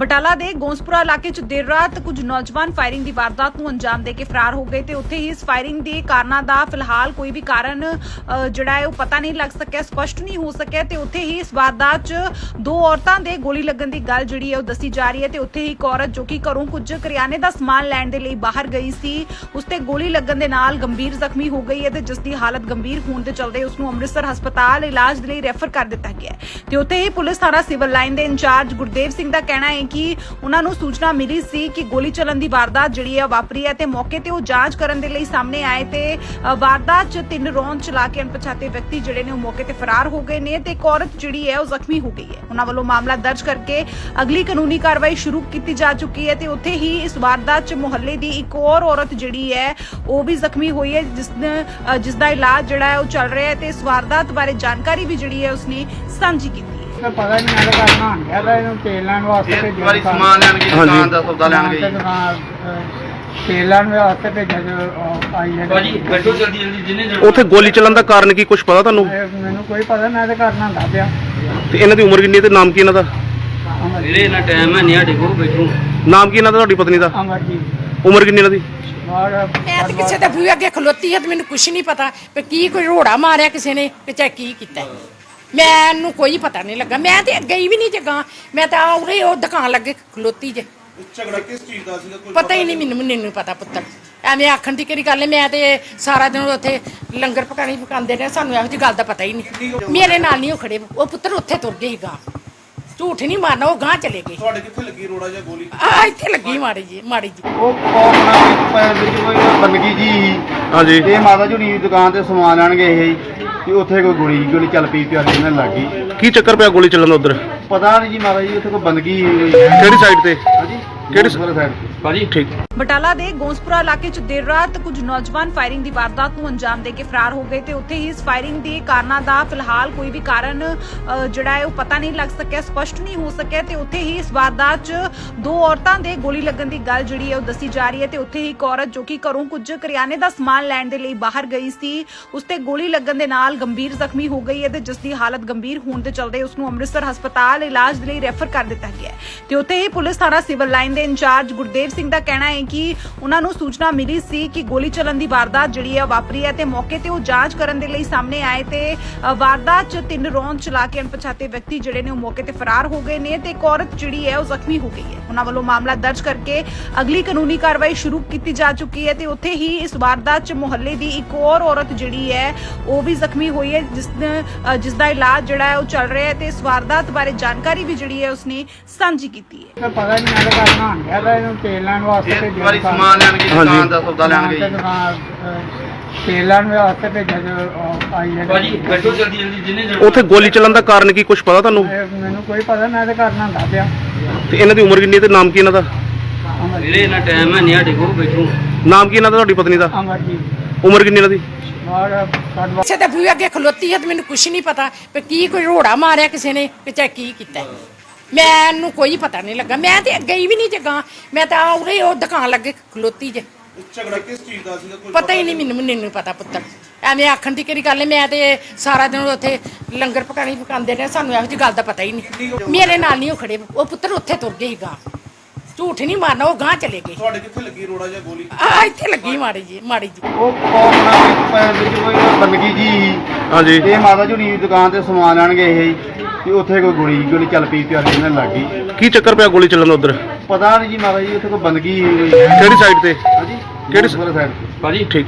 ਬਟਾਲਾ ਦੇ ਗੋਂਸਪੁਰਾ ਇਲਾਕੇ 'ਚ ਦੇਰ ਰਾਤ ਕੁਝ ਨੌਜਵਾਨ ਫਾਇਰਿੰਗ ਦੀ ਵਾਰਦਾਤ ਨੂੰ ਅੰਜਾਮ ਦੇ ਕੇ ਫਰਾਰ ਹੋ ਗਏ ਤੇ ਉੱਥੇ ਹੀ ਇਸ ਫਾਇਰਿੰਗ ਦੇ ਕਾਰਨਾਂ ਦਾ ਫਿਲਹਾਲ ਕੋਈ ਵੀ ਕਾਰਨ ਜਿਹੜਾ ਹੈ ਉਹ ਪਤਾ ਨਹੀਂ ਲੱਗ ਸਕਿਆ, ਸਪਸ਼ਟ ਨਹੀਂ ਹੋ ਸਕਿਆ ਤੇ ਉੱਥੇ ਹੀ ਇਸ ਵਾਰਦਾਤ 'ਚ ਦੋ ਔਰਤਾਂ ਦੇ ਗੋਲੀ ਲੱਗਣ ਦੀ ਗੱਲ ਜਿਹੜੀ ਹੈ ਉਹ ਦੱਸੀ ਜਾ ਰਹੀ ਹੈ ਤੇ ਉੱਥੇ ਹੀ ਇੱਕ ਔਰਤ ਜੋ ਕਿ ਘਰੋਂ ਕੁਝ ਕਰਿਆਨੇ ਦਾ ਸਮਾਨ ਲੈਣ ਦੇ ਲਈ ਬਾਹਰ ਗਈ ਸੀ, ਉਸ ਤੇ ਗੋਲੀ ਲੱਗਣ ਦੇ ਨਾਲ ਗੰਭੀਰ ਜ਼ਖਮੀ ਹੋ ਗਈ ਹੈ ਤੇ ਜਿਸ ਦੀ ਹਾਲਤ ਗੰਭੀਰ ਹੋਣ ਦੇ ਚਲਦੇ ਉਸ ਨੂੰ ਅੰਮ੍ਰਿਤਸਰ ਹਸਪਤਾਲ ਇਲਾਜ ਦੇ ਲਈ ਰੈਫਰ ਕਰ ਦਿੱਤਾ ਗਿਆ ਤੇ ਉੱਥੇ ਹੀ ਪੁਲਿਸ ਥਾਣਾ ਸਿਵਲ ਲਾਈਨ ਦੇ ਇੰਚਾਰਜ ਗੁਰਦੇਵ ਸਿੰਘ ਦਾ ਕਹਿਣਾ ਹੈ ਕਿ ਉਹਨਾਂ ਨੂੰ ਸੂਚਨਾ ਮਿਲੀ ਸੀ ਕਿ ਗੋਲੀ ਚੱਲਣ ਦੀ ਵਾਰਦਾਤ ਜਿਹੜੀ ਹੈ ਵਾਪਰੀ ਹੈ ਤੇ ਮੌਕੇ ਤੇ ਉਹ ਜਾਂਚ ਕਰਨ ਦੇ ਲਈ ਸਾਹਮਣੇ ਆਏ ਤੇ ਵਾਰਦਾਤ 'ਚ ਤਿੰਨ ਰੌਂਦ ਚਲਾ ਕੇ ਅਣਪਛਾਤੇ ਵਿਅਕਤੀ ਜਿਹੜੇ ਨੇ ਉਹ ਮੌਕੇ ਤੇ ਫਰਾਰ ਹੋ ਗਏ ਨੇ ਤੇ ਇੱਕ ਔਰਤ ਜਿਹੜੀ ਹੈ ਉਹ ਜ਼ਖਮੀ ਹੋ ਗਈ ਹੈ। ਉਹਨਾਂ ਵੱਲੋਂ ਮਾਮਲਾ ਦਰਜ ਕਰਕੇ ਅਗਲੀ ਕਾਨੂੰਨੀ ਕਾਰਵਾਈ ਸ਼ੁਰੂ ਕੀਤੀ ਜਾ ਚੁੱਕੀ ਹੈ ਤੇ ਉੱਥੇ ਹੀ ਇਸ ਵਾਰਦਾਤ 'ਚ ਮੁਹੱਲੇ ਦੀ ਇੱਕ ਹੋਰ ਔਰਤ ਜਿਹੜੀ ਹੈ ਉਹ ਵੀ ਜ਼ਖਮੀ ਹੋਈ ਹੈ, ਜਿਸ ਨੇ- ਜਿਸ ਦਾ ਇਲਾਜ ਜਿਹੜਾ ਹੈ ਉਹ ਚੱਲ ਰਿਹਾ ਹੈ ਤੇ ਇਸ ਵਾਰਦਾਤ ਬਾਰੇ ਜਾਣਕਾਰੀ ਵੀ ਜਿਹੜੀ ਹੈ ਉਸਨੇ ਸਾਂਝੀ ਕੀਤੀ ਤਾਂ ਪਤਾ ਨਹੀਂ ਤਾਂ ਕਰਨਾ ਗਿਆ ਤਾਂ ਇਹਨੂੰ ਤੇਲ ਲੈਣ ਵਾਸਤੇ ਇੱਕ ਭੇਜਿਆ ਵਾਰੀ ਸਮਾਨ ਲੈਣ ਗਈ ਹਾਂਜੀ। ਦੁਕਾਨ ਦਾ ਸੌਦਾ ਲੈਣ ਦੁਕਾਨ ਤੇ ਗਈ ਦੁਕਾਨ, ਅਹ, ਤੇਲ ਲੈਣ ਵਾਸਤੇ ਭੇਜਿਆ ਜੋ ਅਹ, ਆਈ ਹੈ। ਭਾਜੀ ਬੈਠੋ ਜਲਦੀ ਜਲਦੀ ਜਿੰਨੇ ਜਣ ਉੱਥੇ ਗੋਲੀ ਚੱਲਣ ਦਾ ਕਾਰਨ ਕੀ ਕੁਝ ਪਤਾ ਤੁਹਾਨੂੰ? ਇਹ ਮੈਨੂੰ ਕੋਈ ਪਤਾ ਮੈਂ ਤਾਂ ਕਰਨਾ ਹੁੰਦਾ ਪਿਆ ਤੇ ਇਹਨਾਂ ਦੀ ਉਮਰ ਕਿੰਨੀ ਹੈ ਤੇ ਨਾਮ ਕੀ ਇਹਨਾਂ ਦਾ? ਵੀਰੇ ਇੰਨਾ ਟਾਈਮ ਹੈ ਨਹੀਂ ਸਾਡੇ ਕੋਲ ਬੈਠੋ। ਨਾਮ ਕੀ ਇਹਨਾਂ ਦਾ ਤੁਹਾਡੀ ਪਤਨੀ ਦਾ? ਅਮਰਜੀਤ। ਉਮਰ ਕਿੰਨੀ ਇਹਨਾਂ ਦੀ? ਔਰ ਮੈਂ ਤਾਂ ਕਿਸੇ ਦੇ ਬੂਹੇ ਅੱਗੇ ਖਲੋਤੀ ਹੈ ਤੇ ਮੈਨੂੰ ਕੁਝ ਨਹੀਂ ਪਤਾ ਵੀ ਕੀ ਕੋਈ ਰੋੜਾ ਮਾਰਿਆ ਕਿਸੇ ਨੇ ਕਿ ਚਾਹੇ ਕੀ ਕੀਤਾ। ਮੈਨੂੰ ਕੋਈ ਪਤਾ ਨਹੀਂ ਲੱਗਾ। ਮੈਂ ਤੇ ਗਈ ਵੀ ਨਹੀਂ ਜਗਾ ਮੈਂ ਤਾਂ ਉਰੇ ਉਹ ਦੁਕਾਨ ਲੱਗੇ ਖਲੋਤੀ ਜੇ। ਝਗੜਾ ਕਿਸ ਚੀਜ਼ ਦਾ ਸੀਗਾ? ਕੋਈ ਪਤਾ ਹੀ ਨਹੀਂ ਮੈਨੂੰ ਮੈਨੂੰ ਨਹੀਂ ਪਤਾ ਪੁੱਤਰ। ਐਵੇਂ ਆਖਣ ਦੀ ਕਿਹੜੀ ਗੱਲ ਹੈ? ਮੈਂ ਤੇ ਸਾਰਾ ਦਿਨ ਉੱਥੇ ਲੰਗਰ ਪਕਾਣੀ ਪਕਾਉਂਦੇ ਨੇ ਸਾਨੂੰ ਇਹੋ ਜਿਹੀ ਗੱਲ ਦਾ ਪਤਾ ਹੀ ਨਹੀਂ। ਮੇਰੇ ਨਾਲ ਨਹੀਂ ਉਹ ਖੜੇ। ਉਹ ਪੁੱਤਰ ਉੱਥੇ ਤੁਰ ਗਏ ਸੀ ਗਾਂ ਝੂਠ ਨਹੀਂ ਮਾਰਨਾ ਉਹ ਗਾਂ ਚਲੇ ਗਏ। ਤੁਹਾਡੇ ਕਿੱਥੇ ਲੱਗੀ ਰੋੜਾ ਜਾਂ ਗੋਲੀ? ਆ ਇੱਥੇ ਲੱਗੀ ਮਾੜੀ ਜੀ ਮਾੜੀ ਜੀ ਉਹ ਕੋਰਨਾ ਪੈਰ ਵਿੱਚ ਕੋਈ ਬੰਦਗੀ ਜੀ ਹਾਂਜੀ। ਇਹ ਮਾਤਾ ਜੀ ਦੀ ਦੁਕਾਨ ਤੇ ਸਮਾਨ ਲੈਣ ਗਏ ਸੀ। ਤੇ ਉੱਥੇ ਕੋਈ ਗੋਲੀ ਗੋਲੀ ਚੱਲ ਪਈ ਪਿਆਰੀ ਨਾਲ ਲੱਗ ਗਈ। ਕੀ ਚੱਕਰ ਪਿਆ ਗੋਲੀ ਚੱਲਣ ਦਾ ਉਧਰ? ਪਤਾ ਨਹੀਂ ਜੀ ਮਾਤਾ ਜੀ ਉੱਥੇ ਕੋਈ ਬੰਦਗੀ ਕਿਹੜੀ ਸਾਈਡ ਤੇ? ਹਾਂਜੀ। ਕਿਹੜੀ ਸਾਈਡ ਤੇ। ਭਾਜੀ ਠੀਕ। ਬਟਾਲਾ ਦੇ ਗੋਂਸਪੁਰਾ ਇਲਾਕੇ 'ਚ ਦੇਰ ਰਾਤ ਕੁਝ ਨੌਜਵਾਨ ਫਾਇਰਿੰਗ ਦੀ ਵਾਰਦਾਤ ਨੂੰ ਅੰਜਾਮ ਦੇ ਕੇ ਫਰਾਰ ਹੋ ਗਏ ਤੇ ਉੱਥੇ ਹੀ ਇਸ ਫਾਇਰਿੰਗ ਦੇ ਕਾਰਨਾਂ ਦਾ ਫਿਲਹਾਲ ਕੋਈ ਵੀ ਕਾਰਨ ਅ, ਜਿਹੜਾ ਹੈ ਉਹ ਪਤਾ ਨਹੀਂ ਲੱਗ ਸਕਿਆ ਸਪਸ਼ਟ ਨਹੀਂ ਹੋ ਸਕਿਆ ਤੇ ਉੱਥੇ ਹੀ ਇਸ ਵਾਰਦਾਤ 'ਚ ਦੋ ਔਰਤਾਂ ਦੇ ਗੋਲੀ ਲੱਗਣ ਦੀ ਗੱਲ ਜਿਹੜੀ ਹੈ ਉਹ ਦੱਸੀ ਜਾ ਰਹੀ ਹੈ ਤੇ ਉੱਥੇ ਹੀ ਇੱਕ ਔਰਤ ਜੋ ਕਿ ਘਰੋਂ ਕੁਝ ਕਰਿਆਨੇ ਦਾ ਸਮਾਨ ਲੈਣ ਦੇ ਲਈ ਬਾਹਰ ਗਈ ਸੀ ਉਸ ਤੇ ਗੋਲੀ ਲੱਗਣ ਦੇ ਨਾਲ ਗੰਭੀਰ ਜ਼ਖਮੀ ਹੋ ਗਈ ਹੈ ਤੇ ਜਿਸ ਦੀ ਹਾਲਤ ਗੰਭੀਰ ਹੋਣ ਦੇ ਚਲਦੇ ਉਸ ਨੂੰ ਅੰਮ੍ਰਿਤਸਰ ਹਸਪਤਾਲ ਇਲਾਜ ਦੇ ਲਈ ਰੈਫਰ ਕਰ ਦਿੱਤਾ ਗਿਆ ਹੈ ਤੇ ਉੱਥੇ ਹੀ ਪੁਲਿਸ ਥਾਣਾ ਸਿਵਲ ਲਾਈਨ ਦੇ ਇੰਚਾਰਜ ਗੁਰਦੇਵ ਸਿੰਘ ਦਾ ਕਹਿਣਾ ਹੈ ਕਿ ਉਹਨਾਂ ਨੂੰ ਸੂਚਨਾ ਮਿਲੀ ਸੀ ਕਿ ਗੋਲੀ ਚੱਲਣ ਦੀ ਵਾਰਦਾਤ ਜਿਹੜੀ ਹੈ ਵਾਪਰੀ ਹੈ ਤੇ ਮੌਕੇ ਤੇ ਉਹ ਜਾਂਚ ਕਰਨ ਦੇ ਲਈ ਸਾਹਮਣੇ ਆਏ ਤੇ ਵਾਰਦਾਤ 'ਚ ਤਿੰਨ ਰੌਂਦ ਚਲਾ ਕੇ ਅਣਪਛਾਤੇ ਵਿਅਕਤੀ ਜਿਹੜੇ ਨੇ ਉਹ ਮੌਕੇ ਤੇ ਫਰਾਰ ਹੋ ਗਏ ਨੇ ਤੇ ਇੱਕ ਔਰਤ ਜਿਹੜੀ ਹੈ ਉਹ ਜ਼ਖਮੀ ਹੋ ਗਈ ਹੈ। ਉਹਨਾਂ ਵੱਲੋਂ ਮਾਮਲਾ ਦਰਜ ਕਰਕੇ ਅਗਲੀ ਕਾਨੂੰਨੀ ਕਾਰਵਾਈ ਸ਼ੁਰੂ ਕੀਤੀ ਜਾ ਚੁੱਕੀ ਹੈ ਤੇ ਉੱਥੇ ਹੀ ਇਸ ਵਾਰਦਾਤ 'ਚ ਮੁਹੱਲੇ ਦੀ ਇੱਕ ਹੋਰ ਔਰਤ ਜਿਹੜੀ ਹੈ ਉਹ ਵੀ ਜ਼ਖਮੀ ਹੋਈ ਹੈ ਜਿਸ ਜਿਸ ਦਾ ਇਲਾਜ ਜਿਹੜਾ ਹੈ ਉਹ ਚੱਲ ਰਿਹਾ ਹੈ ਤੇ ਇਸ ਵਾਰਦਾਤ ਬਾਰੇ ਜਾਣਕਾਰੀ ਵੀ ਜਿਹੜੀ ਹੈ ਉਸਨੇ ਸਾਂਝੀ ਕੀਤੀ ਹੈ। ਤਾਂ ਪਤਾ ਨਹੀਂ ਮੈਂ ਤਾਂ ਕਰਨਾ ਗਿਆ ਤਾਂ ਇਹਨੂੰ ਤੇਲ ਲੈਣ ਵਾਸਤੇ ਇੱਕ ਭੇਜਿਆ ਵਾਰੀ ਦੁਕਾਨ- ਸਮਾਨ ਲੈਣ ਗਈ ਹਾਂਜੀ। ਦੁਕਾਨ ਦਾ ਸੌਦਾ ਲੈਣ ਦੁਕਾਨ ਤੇ ਗਈ। ਦੁਕਾਨ, ਅਹ, ਤੇਲ ਲੈਣ ਵਾਸਤੇ ਭੇਜਿਆ ਜੋ ਅਹ, ਆਈ ਹੈ। ਭਾਜੀ ਬੈਠੋ ਜਲਦੀ ਜਲਦੀ ਜਿੰਨੇ ਜਣ ਉੱਥੇ ਗੋਲੀ ਚੱਲਣ ਦਾ ਕਾਰਨ ਕੀ ਕੁਝ ਪਤਾ ਤੁਹਾਨੂੰ? ਮੈਨੂੰ ਕੋਈ ਪਤਾ ਮੈਂ ਤਾਂ ਕਰਨਾ ਹੁੰਦਾ ਪਿਆ। ਤੇ ਇਹਨਾਂ ਦੀ ਉਮਰ ਕਿੰਨੀ ਹੈ ਤੇ ਨਾਮ ਕੀ ਇਹਨਾਂ ਦਾ? ਵੀਰੇ ਇੰਨਾ ਟਾਈਮ ਹੈ ਨਹੀਂ ਸਾਡੇ ਕੋਲ ਬੈਠੋ। ਨਾਮ ਕੀ ਇਹਨਾਂ ਦਾ ਤੁਹਾਡੀ ਪਤਨੀ ਦਾ? ਅਮਰਜੀਤ। ਉਮਰ ਕਿੰਨੀ ਇਹਨਾਂ ਦੀ? ਔਰ ਸਾਡਾ ਕਿਸੇ ਦੇ ਬੂਹੇ ਅੱਗੇ ਖਲੋਤੀ ਹੈ ਤੇ ਮੈਨੂੰ ਕੁਝ ਨਹੀਂ ਪਤਾ ਵੀ ਕੀ ਕੋਈ ਰੋੜਾ ਮਾਰਿਆ ਕਿਸੇ ਨੇ ਕਿ ਚਾਹੇ ਕੀ ਕੀਤਾ ਮੈਨੂੰ ਕੋਈ ਪਤਾ ਨਹੀਂ ਲੱਗਾ। ਮੈਂ ਤੇ ਗਈ ਵੀ ਨਹੀਂ ਜਗਾ। ਮੈਂ ਤਾਂ ਉਰੇ ਉਹ ਦੁਕਾਨ ਲੱਗੇ ਖਲੋਤੀ ਜੇ। ਝਗੜਾ ਕਿਸ ਚੀਜ਼ ਦਾ ਸੀਗਾ ਕੋਈ ਪਤਾ ਹੀ ਨਹੀਂ ਮੈਨੂੰ ਮੈਨੂੰ ਨਹੀਂ ਪਤਾ ਪੁੱਤਰ। ਐਵੇਂ ਆਖਣ ਦੀ ਕਿਹੜੀ ਗੱਲ ਹੈ? ਮੈਂ ਤੇ ਸਾਰਾ ਦਿਨ ਉੱਥੇ ਲੰਗਰ ਪਕਾਣੀ ਪਕਾਉਂਦੇ ਨੇ ਸਾਨੂੰ ਇਹੋ ਜਿਹੀ ਗੱਲ ਦਾ ਪਤਾ ਹੀ ਨਹੀਂ। ਮੇਰੇ ਨਾਲ ਨਹੀਂ ਉਹ ਖੜੇ। ਉਹ ਪੁੱਤਰ ਉੱਥੇ ਤੁਰ ਗਏ ਸੀ ਗਾਂ। ਝੂਠ ਨਹੀਂ ਮਾਰਨਾ ਉਹ ਗਾਂ ਚਲੇ ਗਏ। ਤੁਹਾਡੇ ਕਿੱਥੇ ਲੱਗੀ ਰੋੜਾ ਜਾਂ ਗੋਲੀ? ਆ ਇੱਥੇ ਲੱਗੀ ਮਾੜੀ ਜੀ ਮਾੜੀ ਜੀ ਉਹ ਕੋਰਨਾ ਪੈਰ ਵਿੱਚ ਕੋਈ ਬੰਦਗੀ ਜੀ ਸੀ। ਹਾਂਜੀ। ਇਹ ਮਾਤਾ ਜੀ ਦੀ ਦੁਕਾਨ ਤੇ ਸਮਾਨ ਲੈਣ ਗਏ ਤੇ ਉੱਥੇ ਕੋਈ ਗੋਲੀ ਗੋਲੀ ਚੱਲ ਪਈ ਪਿਆਰੀ ਨਾਲ ਲੱਗ ਗਈ। ਕੀ ਚੱਕਰ ਪਿਆ ਗੋਲੀ ਚੱਲਣ ਦਾ ਉਧਰ? ਪਤਾ ਨਹੀਂ ਜੀ ਮਾਤਾ ਜੀ ਉੱਥੇ ਕੋਈ ਬੰਦਗੀ ਕਿਹੜੀ ਸਾਈਡ ਤੇ? ਕਿਹੜੀ ਸਾਈਡ ਭਾਜੀ? ਠੀਕ।